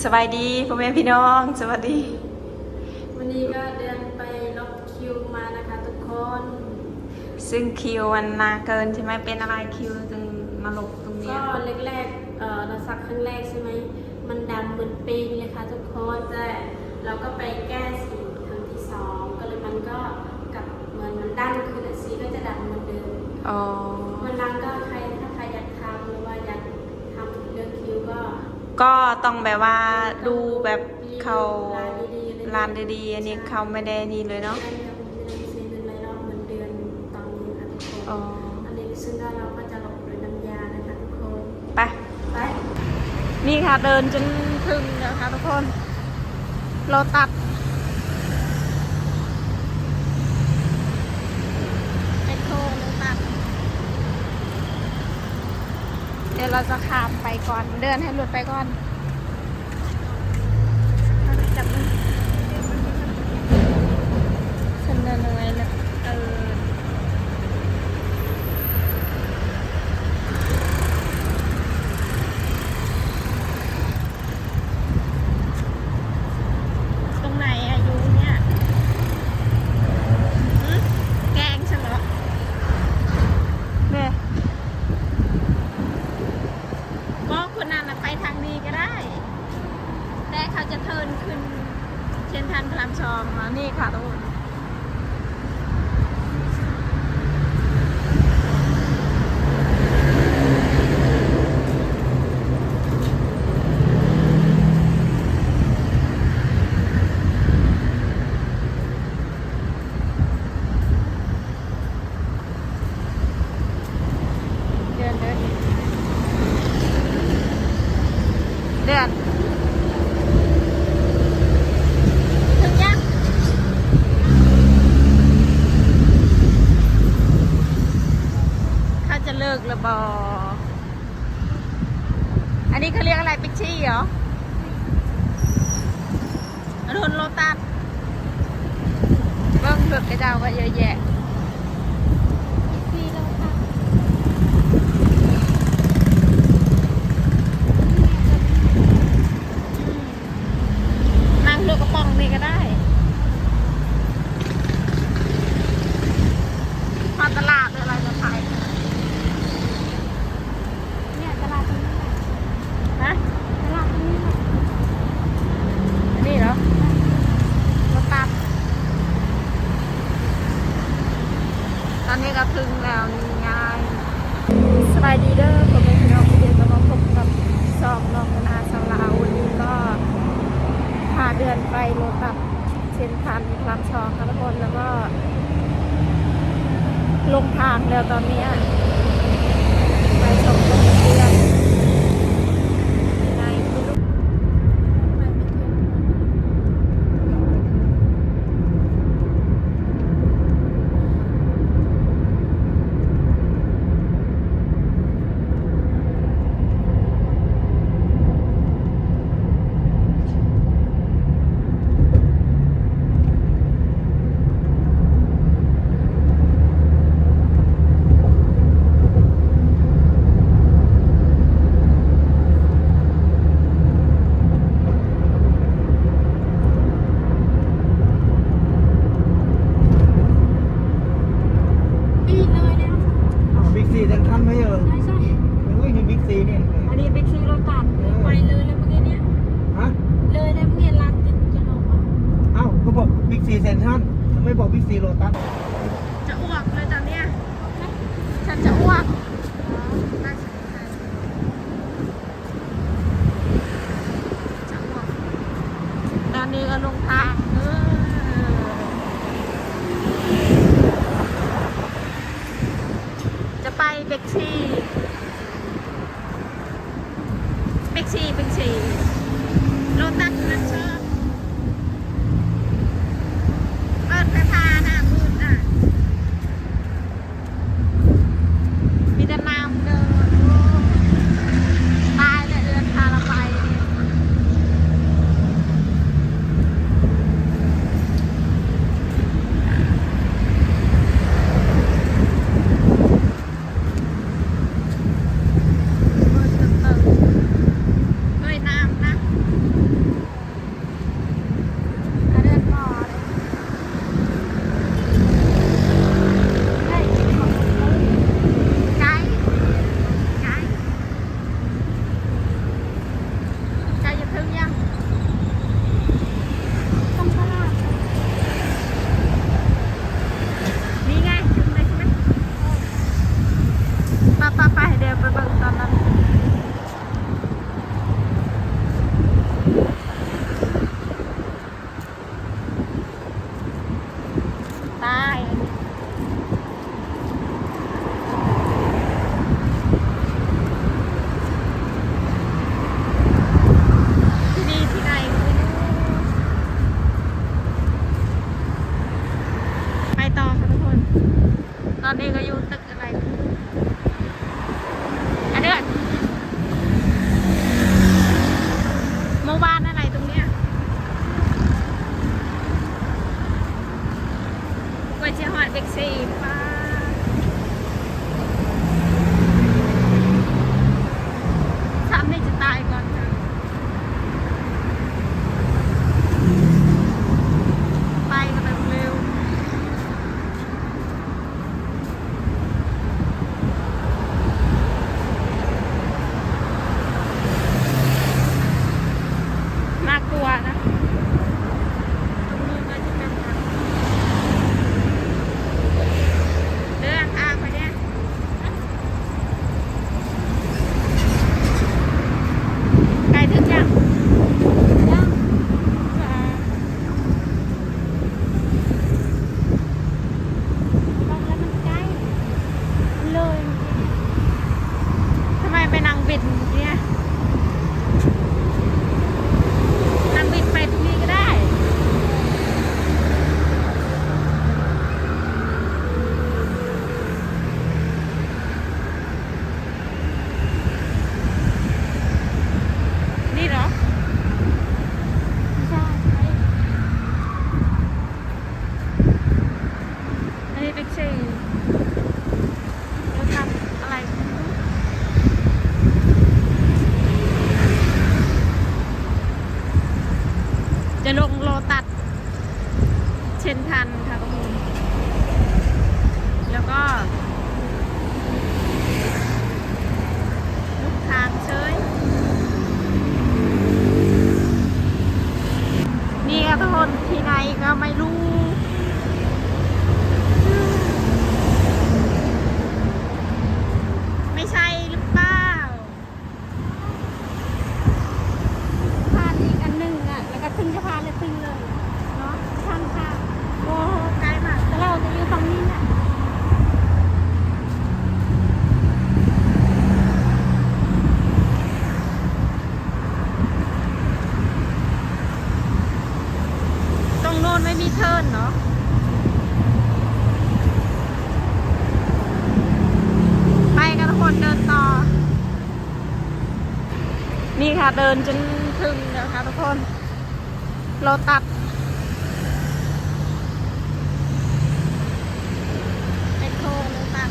สบายดีพ่อแม่พี่น้อง สวัสดี วันนี้ก็เดินไปล็อกคิวมานะคะทุกคน ซึ่งคิวมันนาเกินใช่ไหมเป็นอะไรคิวจึงมาหลบตรงนี้ก็แรกๆเออเราสักครั้งแรกใช่ไหม มันดำเหมือนปีนเลยค่ะทุกคนแต่เราก็ไปแก้สีครั้งที่สองก็เลยมันก็กลับเหมือนมันด้นคือนอะสีก็จะดำเหมือนเดิม อ๋อ วันนั้ก็ ก็ต้องแบบว่าดูแบบเขาร้านดีๆอันนี้เขาไม่ได้นี่เลยเนาะอันนี้ซึ่งเราก็จะลงด้วยน้ำยานะคะทุกคนไปไปนี่ค่ะเดินจนถึงนะคะทุกคน เราตัด เดี๋ยวเราจะข้ามไปก่อน เดินให้หลุดไปก่อน บัญชีโลตัสนะชชอบ 那个อ เดินจนถึงนะคะทุกคนโลตัดเป็นโคโลตัด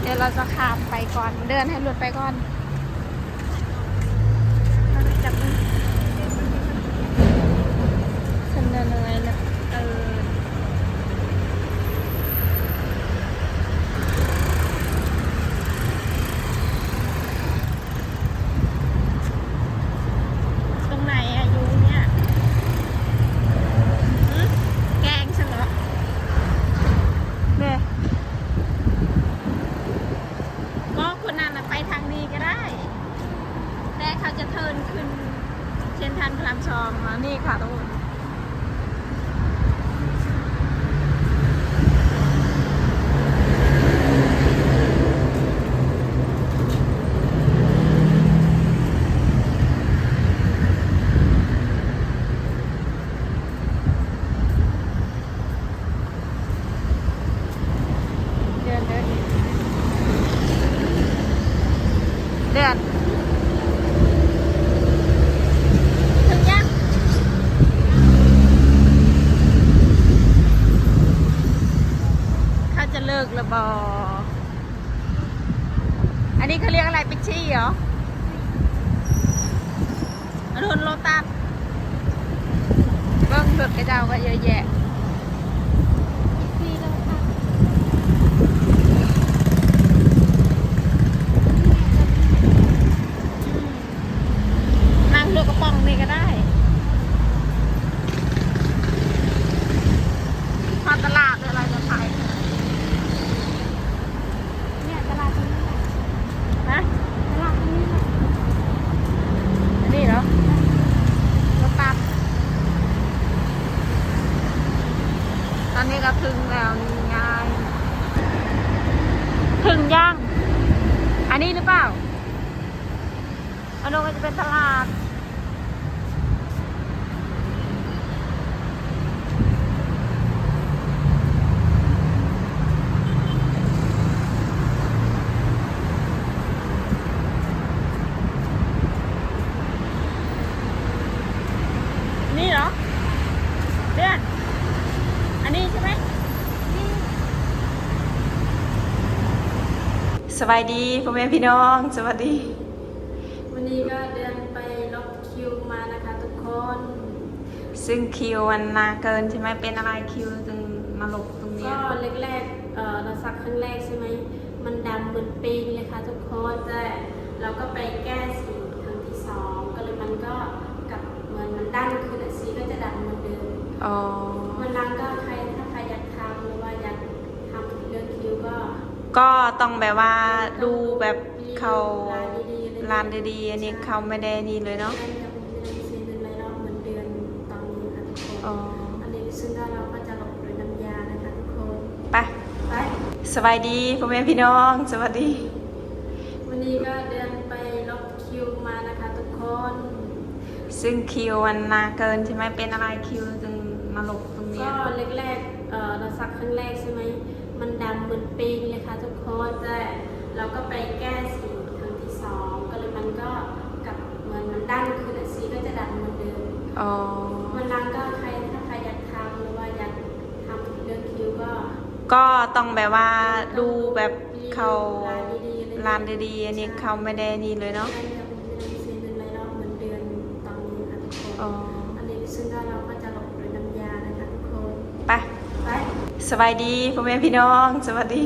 เดี๋ยวเราจะข้ามไปก่อน เดินให้หลุดไปก่อน สบายดีพ่อแม่พี่น้อง สวัสดี วันนี้ก็เดินไปลบคิวมานะคะทุกคน ซึ่งคิวมันนานเกินใช่ไหมเป็นอะไรคิวจึงมาหลบตรงเนี้ก็ยแรกๆเอ่อเราสักครั้งแรกใช่ไหม มันดำเหมือนปีนเลยค่ะทุกคนแต่เราก็ไปแก้สีครั้งที่สองก็เลยมันก็กลับเหมือนมันด้านขึ้นอะสีก็จะดำเหมือนเดิม อ๋อ วันนั้นก็ใคร ก็ต้องแบบว่าดูแบบเขาร้านดีๆเลยร้านดีๆอันนี้เขาไม่ได้นี่เลยเนาะไม่ได้ไม่ได้เซ็นเป็นรายรอบเหมือนเดือนตอนนี้ค่ะทุกคนอ๋ออันนี้ซึ่งก็เราก็จะลบด้วยน้ำยานะคะทุกคนไปไปสบายดีพ่อแม่พี่น้องสวัสดี วันนี้ก็เดินไปลบคิวมานะคะทุกคน ซึ่งคิวมันนานเกินใช่ไหมเป็นอะไรคิวจึงมาหลบตรงเนี้ก็ยแรกๆเอ่อเราสักครั้งแรกใช่ไหมมันดำเหมือนปีน เลยค่ะเราก็ไปแก้สีครั้งที่สองก็เลยมันก็กลับเหมือนมันด้นขึ้นอะสีก็จะดำเหมือนเดิมอ๋อวันนั้นก็ใครถ้าใครอยากทำหรือว่าอยากทำเรื่องคิวก็ก็ต้องแบบว่าดูแบบเขาร้านดีๆเลานดีๆอันนี้เขาไม่ได้นี่เลยเนาะไม่ได้ม่ได้เซ็นเป็นรรอบเหมือนเดือนตอนนี้ค่ะทุกคนอ๋ออันนี้ซึ่งก็เราก็จะหลบด้วยน้ำยานะคะทุกคนไปไป สบายดีพ่อแม่พี่น้อง สวัสดี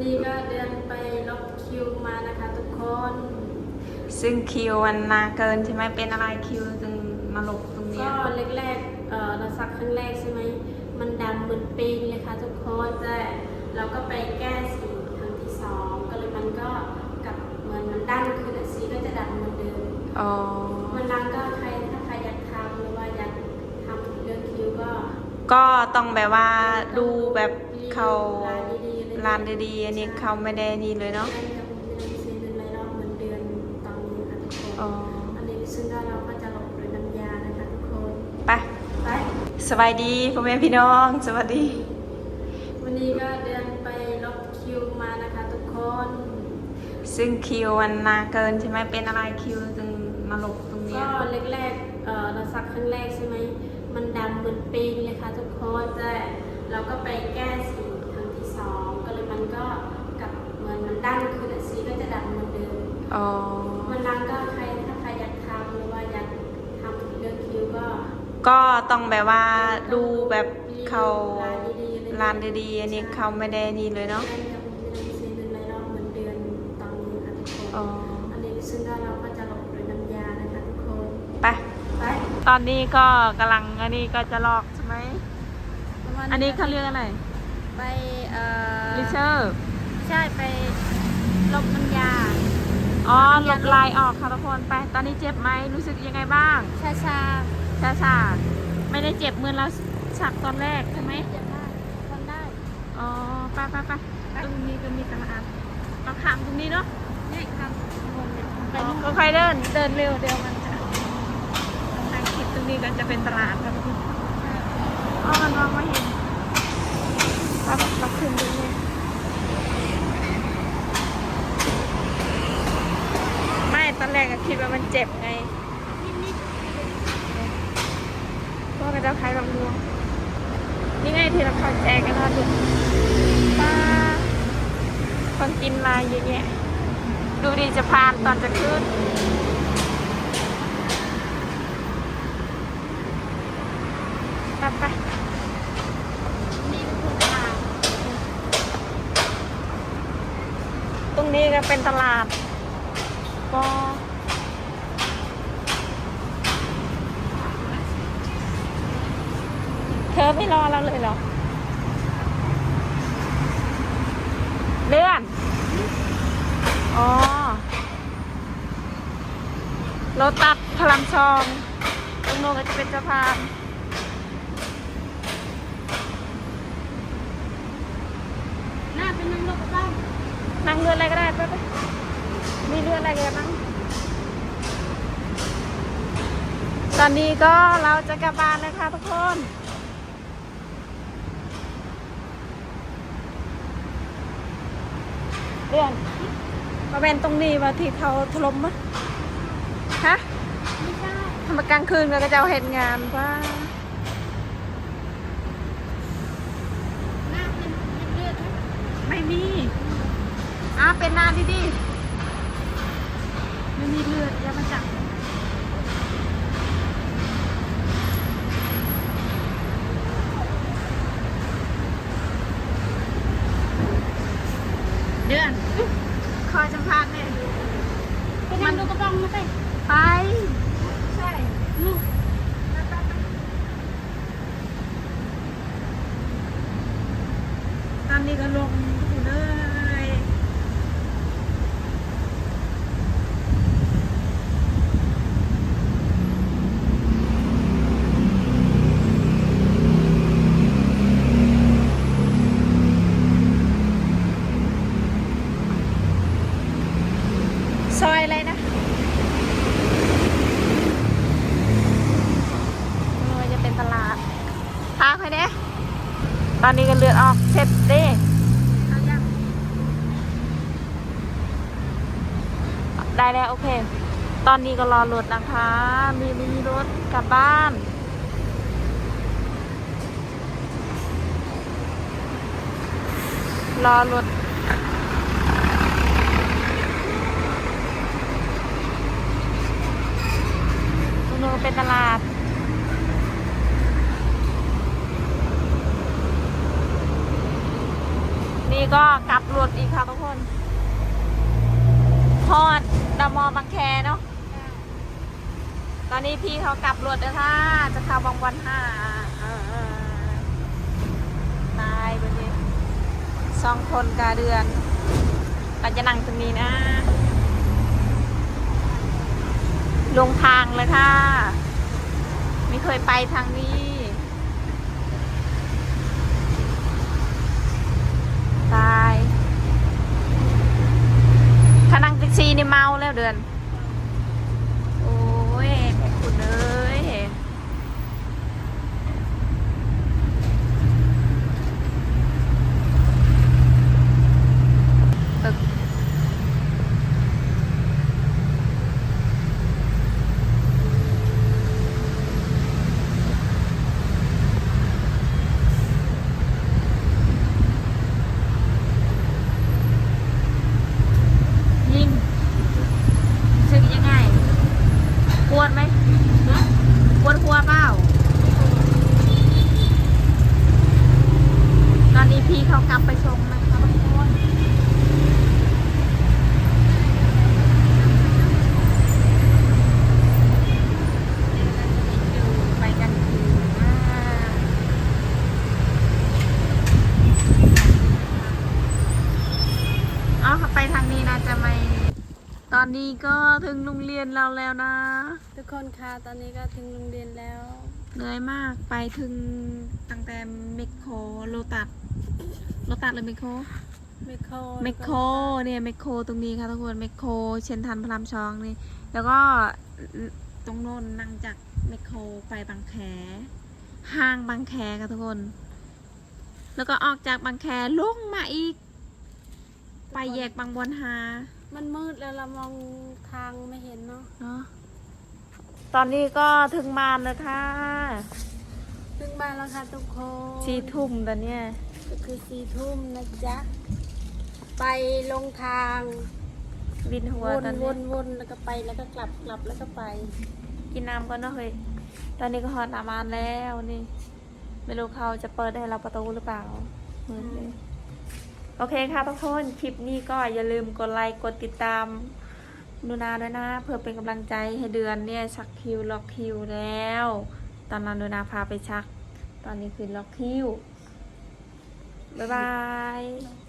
นนี้ก็เดินไปลบคิวมานะคะทุกคน ซึ่งคิวมันนานเกินใช่ไหมเป็นอะไรคิวจึงมาหลบตรงเนี้ก็ยแรกๆเอ่อเราสักครั้งแรกใช่ไหม มันดำเหมือนปีนเลยค่ะทุกคนแต่เราก็ไปแก้สีครั้งที่สองก็เลยมันก็กลับเหมือนมันด้านขึ้นอะสีก็จะดำเหมือนเดิม อ๋อวันนั้นก็ใครถ้าใครอยากทำหรือว่าอยากทำเรื่องคิวก็ก็ต้องแบบว่าดูแบบเขาร้านดีๆเลย ร้านดีๆอันนี้เขาไม่ได้นี่เลยเนาะไม่ได้ไม่ได้เซ็นเป็นรายรอบเหมือนเดือนตอนนี้ค่ะทุกคนอ๋อ อันนี้ซึ่งก็เราก็จะลบด้วยน้ำยานะคะทุกคนไปไปสบายดีพ่อแม่พี่น้อง สวัสดี วันนี้ก็เดินไปลบคิวมานะคะทุกคนซึ่งคิวมันนานเกินใช่ไหมเป็นอะไรคิวจึงมาหลบตรงเนี้ก็ยแรกๆเอ่อเราสักครั้งแรกใช่ไหมมันดำเหมือนปีนเลยค่ะทุกคนแต่เราก็ไปแก้สีครั้งที่สอง ก็เลยมันก็กลับเหมือนมันด้านขึ้นอะสีก็จะดำเหมือนเดิม อ๋อวันนั้นก็ใครถ้าใครอยากทำหรือว่าอยากทำเรื่องคิวก็ก็ต้องแบบว่าดูแบบเขาร้านดีๆเลยร้านดีๆอันนี้เขาไม่ได้นี่เลยเนาะไม่ได้ไม่ได้เซ็นเป็นรายรอบเหมือนเดือนตอนนี้ค่ะทุกคนอ๋ออันนี้ซึ่งก็เราก็จะลบด้วยน้ำยานะคะทุกคนไปไปตอนนี้ก็กำลังอันนี้ก็จะลอกใช่ไหม อันนี้เขาเรียกอะไร ไปเอ่อลิเชอร์ใช่ไปลบน้ำยา อ๋อลบลายออกค่ะทุกคนไป ตอนนี้เจ็บไหมรู้สึกยังไงบ้างชาชาชาชาไม่ได้เจ็บเหมือนเราสักตอนแรกใช่ไหมเจ็บมากทนได้อ๋อไปไปไปตรงนี้ก็มีตลาดเราขามตรงนี้เนาะนี่ครับไปอ๋อนู่นค่อยๆเดินเดินเร็วเดี๋ยวมันจะทางคิดตรงนี้ก็จะเป็นตลาดครับทุกคนอ๋อมันมองไม่เห็น ปักปักขึ้นตรงนี้ไม่ตอนแรกก็คิดว่ามันเจ็บไงเพราะว่ามันจะคล้ายลำดวงนี่ไงที่เราเข้าแจกกันนะดูป้าคนกินลายเยอะแยะดูดีจะพานตอนจะขึ้น ไปไป นี่คือทาง ตรงนี้ก็ เป็นตลาดก็เธอไม่รอเราเลยเหรอ เลื่อน อ๋อโลตัสพลังชองตรงโน้นก็จะเป็นสะพาน หน้าเป็ นน้ำลบบ้างนั่งเรืออะไรก็ได้ไปไปมีเรืออะไรก็ได้นั่งตอนนี้ก็เราจะกลับบ้านแล้วค่ะทุกคนเรื่องมาเป็นตรงนี้ว่าที่เขาถล่มมะฮะไม่ใช่ทำไมกลางคืนก็จะเอาเห็นงานว่าหน้าเป็นเป็นเลือดไหมไม่มี อ้าเป็นนานดีดีๆไม่มีเลือดอย่ามาจับเดือนคอยจังพานเนี่ยไปนั่งดูกระบองมาไปไป ใช่ลูกตอนนี้ก็ลงอยู่เลย ซอยอะไรนะเออจะเป็นตลาดพาใครเนี่ย ตอนนี้ก็เลือดออกเสร็จเด้ได้แล้วโอเค ตอนนี้ก็รอรถนะคะ มีมีรถกลับบ้านรอรถตรงนู้นเป็นตลาด นี่ก็กลับรถอีกค่ะทุกคนพอดดมอบางแคเนาะตอนนี้พี่เขากลับรถแล้วค่ะ จะเข้าบางวันห้าตายไปเลยสองคนกาเดือนเราจะนั่งตรงนี้นะ ลงทางเลยค่ะ ไม่เคยไปทางนี้ ตายถ้านั่งแท็กซี่นี่เมาแล้วเดือน โอ้ยแม่คุณเอ้ยตึกยิงรู้สึกยังไงปวดไหม นะ ปวดหัวเปล่า ตอนนี้พี่เขากลับไปชมนะคะทุกคนไปกันคืออ๋อ ไปทางนี้นะจะไม่ ตอนนี้ก็ถึงโรงเรียนเราแล้วนะ ทุกคนค่ะตอนนี้ก็ถึงโรงเรียนแล้วเหนื่อยมากไปถึงตั้งแต่เมคโครโลตัสโลตัสหรือเมคโครเมคโครเมคโครเนี่ยเมคโครตรงนี้ค่ะทุกคนเมคโครเชนทันพระรามชองนี่ แล้วก็ตรงโน้นนั่งจากเมคโครไปบางแคห้างบางแคค่ะทุกคน แล้วก็ออกจากบางแคลงมาอีก ไปแยกบางบอนฮามันมืดแล้วเรามองทางไม่เห็นเนาะเนาะตอนนี้ก็ถึงมานแล้วค่ะถึงบ้านแล้วค่ะทุกคนสี่ทุ่มตอนเนี้ยก็คือสี่ทุ่มนะจ๊ะ ไปลงทาง บินหัววนตอนวนี้นวนแล้วก็ไปแล้วก็กลับกลับแล้วก็ไป กินน้ำก่อนเนาะเฮ้ยตอนนี้ก็ฮอตน้ำมานแล้วนี่ ไม่รู้เขาจะเปิดให้เราประตูหรือเปล่ามืดเลย โอเคค่ะทุกคนคลิปนี้ก็อย่าลืมกดไลค์กดติดตามนูนาด้วยนะ เพื่อเป็นกำลังใจให้เดือนเนี่ยชักคิวล็อกคิวแล้ว ตอนนั้นนูนาพาไปชัก ตอนนี้คือล็อกคิวบ๊ายบาย